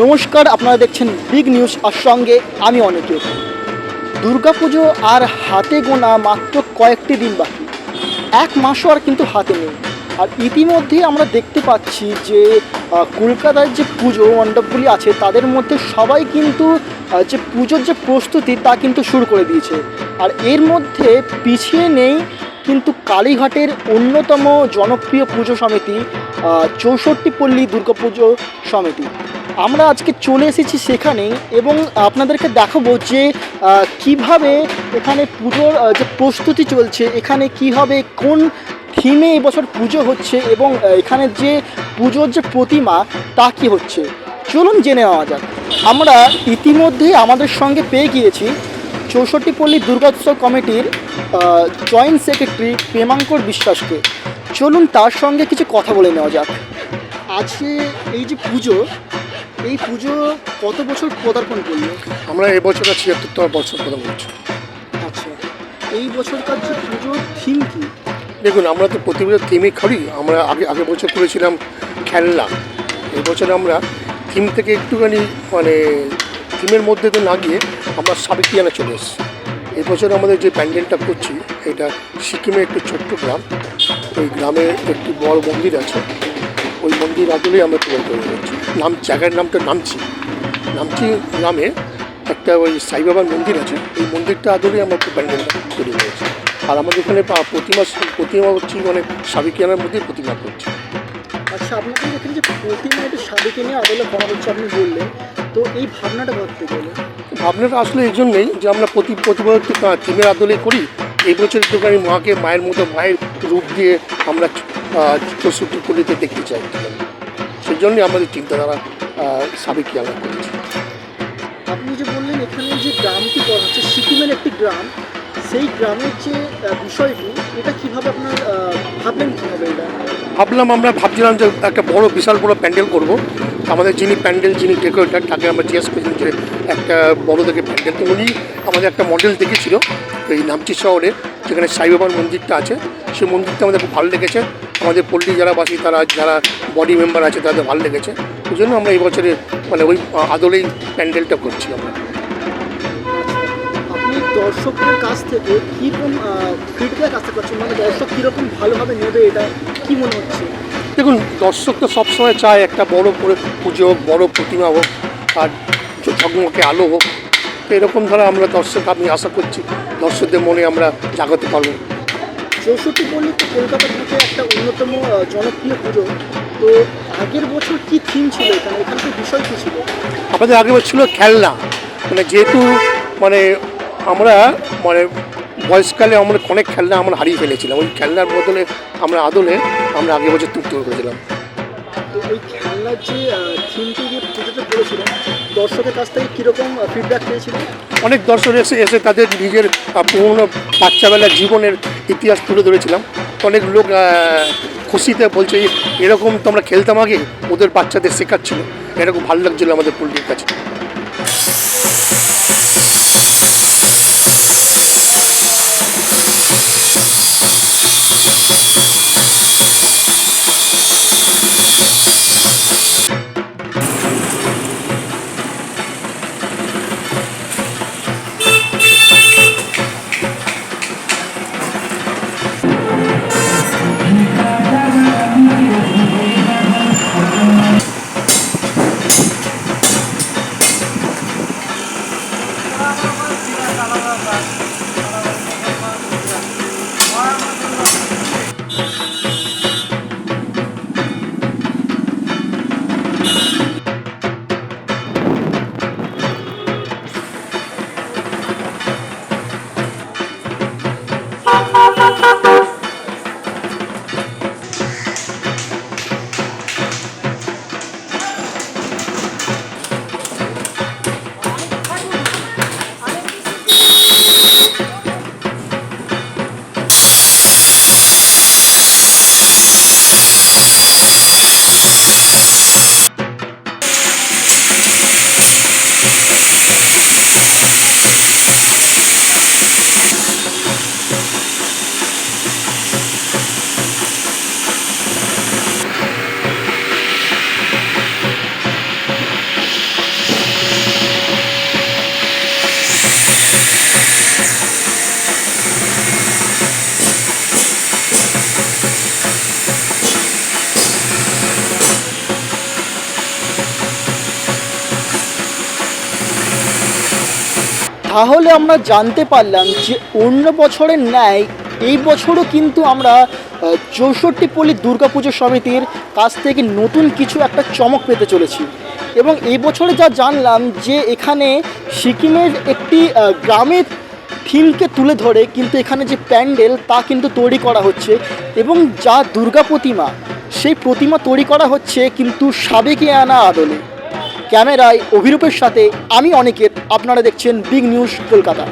নমস্কার, আপনারা দেখছেন বিগ নিউজ আর সঙ্গে আমি অনেকে দুর্গাপুজো আর হাতে গোনা মাত্র কয়েকটি দিন বাকি। এক মাসও আর কিন্তু হাতে নেই। আর ইতিমধ্যে আমরা দেখতে পাচ্ছি যে কলকাতার যে পুজো মণ্ডপগুলি আছে, তাদের মধ্যে সবাই কিন্তু যে পুজোর যে প্রস্তুতি, তা কিন্তু শুরু করে দিয়েছে। আর এর মধ্যে পিছিয়ে নেই কিন্তু কালীঘাটের অন্যতম জনপ্রিয় পুজো সমিতি চৌষট্টি পল্লী দুর্গাপুজো সমিতি। আমরা আজকে চলে এসেছি সেখানেই এবং আপনাদেরকে দেখাবো যে কীভাবে এখানে পুজোর যে প্রস্তুতি চলছে, এখানে কীভাবে কোন থিমে এবছর পুজো হচ্ছে এবং এখানে যে পুজোর যে প্রতিমা, তা কি হচ্ছে? চলুন জেনে নেওয়া যাক। আমরা ইতিমধ্যে আমাদের সঙ্গে পেয়ে গিয়েছি চৌষট্টি পল্লী দুর্গোৎসব কমিটির জয়েন্ট সেক্রেটারি প্রেমাঙ্কর বিশ্বাসকে। চলুন তার সঙ্গে কিছু কথা বলে নেওয়া যাক। আজকে এই যে পুজো এই পুজো কত বছর পদার্পণ করল আমরা এবছর ছিয়াত্তরতম বছর কথা বলছি আচ্ছা এই বছরকার যে পুজোর থিম কি? দেখুন আমরা তো প্রতি বছর থিমে করি আমরা আগে আগের বছর করেছিলাম খেলনা। এবছর আমরা থিম থেকে একটুখানি মানে থিমের মধ্যে তো না গিয়ে আমরা সাবেকিয়ানা চলে এসেছি। এবছর আমাদের যে প্যান্ডেলটা করছি এটা সিকিমের একটু ছোট্ট গ্রাম। ওই গ্রামে একটি বড় মন্দির আছে। ওই মন্দির আদলেই আমরা তৈরি করে করছি নাম জায়গার নামটা নামছি। নামচি নামে একটা ওই সাই বাবার মন্দির আছে। এই মন্দিরটা আদলেই আমরা একটু প্যান্ডেলটা তৈরি করেছি আর আমাদের এখানে পা- প্রতিমা প্রতিমা হচ্ছে মানে সাবিকিয়ানার মধ্যে প্রতিমা করছি। আচ্ছা আপনাদের এখানে যে প্রতিমা এটা সাবেকে নিয়ে আদলে করা হচ্ছে আপনি বললেন তো এই ভাবনাটা গেলে ভাবনাটা আসলে এই জন্যই যে আমরা প্রতি প্রতিবার থিমের আদলে করি। এই বছর একটুখানি মাকে মায়ের মতো মায়ের রূপ দিয়ে আমরা চৌষট্টি পল্লীতে দেখতে চাই সেই জন্যই আমাদের চিন্তাধারা সাবিকিয়ানা করেছি। আপনি যে বললেন এখানে যে গ্রামটি করা হচ্ছে সিকিমের একটি গ্রাম সেই গ্রামের যে বিষয়টি এটা কীভাবে আপনার ভাবলেন কীভাবে এটা? ভাবলাম আমরা ভাবছিলাম যে একটা বড় বিশাল বড় প্যান্ডেল করব। আমাদের যিনি প্যান্ডেল যিনি ডেকোরেটার তাকে আমরা জিজ্ঞেস করেছিলাম যে একটা বড় দেখে প্যান্ডেল। তো উনি আমাদের একটা মডেল দেখেছিল এই নামচি শহরে যেখানে সাইবাবার মন্দিরটা আছে। সেই মন্দিরটা আমাদের খুব ভালো লেগেছে। আমাদের পল্লী যারা বাসী তারা যারা বডি মেম্বার আছে তাদের ভালো লেগেছে। ওই জন্য আমরা এই বছরে মানে ওই আদলেই প্যান্ডেলটা করছি আমরা। আপনি দর্শকদের কাছ থেকে কীরকম ফিডব্যাক আসতে পারছেন মানে দর্শক কীরকম ভালোভাবে নেবে এটা কি মনে হচ্ছে? দেখুন দর্শক তো সবসময় চায় একটা বড় করে পুজো হোক বড় প্রতিমা হোক আর ঝকমকে আলো হোক। তো এরকম ধরা আমরা দর্শক আমি আশা করছি দর্শকদের মনে আমরা জাগাতে পারব। চৌষট্টি পল্লী তো কলকাতার বুকে একটা অন্যতম জনপ্রিয় পুজো। তো আগের বছর কি থিম ছিল এখানে? এখানকার বিষয় কী ছিল? আমাদের আগের বছর ছিল খেলনা। মানে যেহেতু মানে আমরা মানে বয়সকালে আমরা অনেক খেলনা আমরা হারিয়ে ফেলেছিলাম। ওই খেলনার বদলে আমরা আদলে আমরা আগে বছর তুলতে করেছিলাম। তো ওই খেলনার যে থিমটি যে পুজোতে করেছিলেন দর্শকের কাছ থেকে কীরকম ফিডব্যাক পেয়েছিলেন অনেক দর্শক এসে এসে তাদের নিজের পুরোনো বাচ্চাবেলার জীবনের ইতিহাস তুলে ধরেছিলাম। অনেক লোক খুশিতে বলছে "এই এরকম তোমরা খেলতাম আগে, ওদের বাচ্চাদের শেখাচ্ছিল। এরকম ভালো লাগছিল আমাদের পোলট্রির কাছে। তাহলে আমরা জানতে পারলাম যে অন্য বছরের ন্যায় এই বছরও কিন্তু আমরা চৌষট্টি পল্লী দুর্গাপুজো সমিতির কাছ থেকে নতুন কিছু একটা চমক পেতে চলেছি। এবং এই বছরে যা জানলাম যে এখানে সিকিমের একটি গ্রামের থিমকে তুলে ধরে কিন্তু এখানে যে প্যান্ডেল তা কিন্তু তৈরি করা হচ্ছে এবং যা দুর্গা প্রতিমা, সেই প্রতিমা তৈরি করা হচ্ছে কিন্তু সাবেকিয়ানা আদলে। ক্যামেরায় অভিরূপের সাথে আমি অনেকের আপনারা দেখছেন বিগ নিউজ কলকাতা।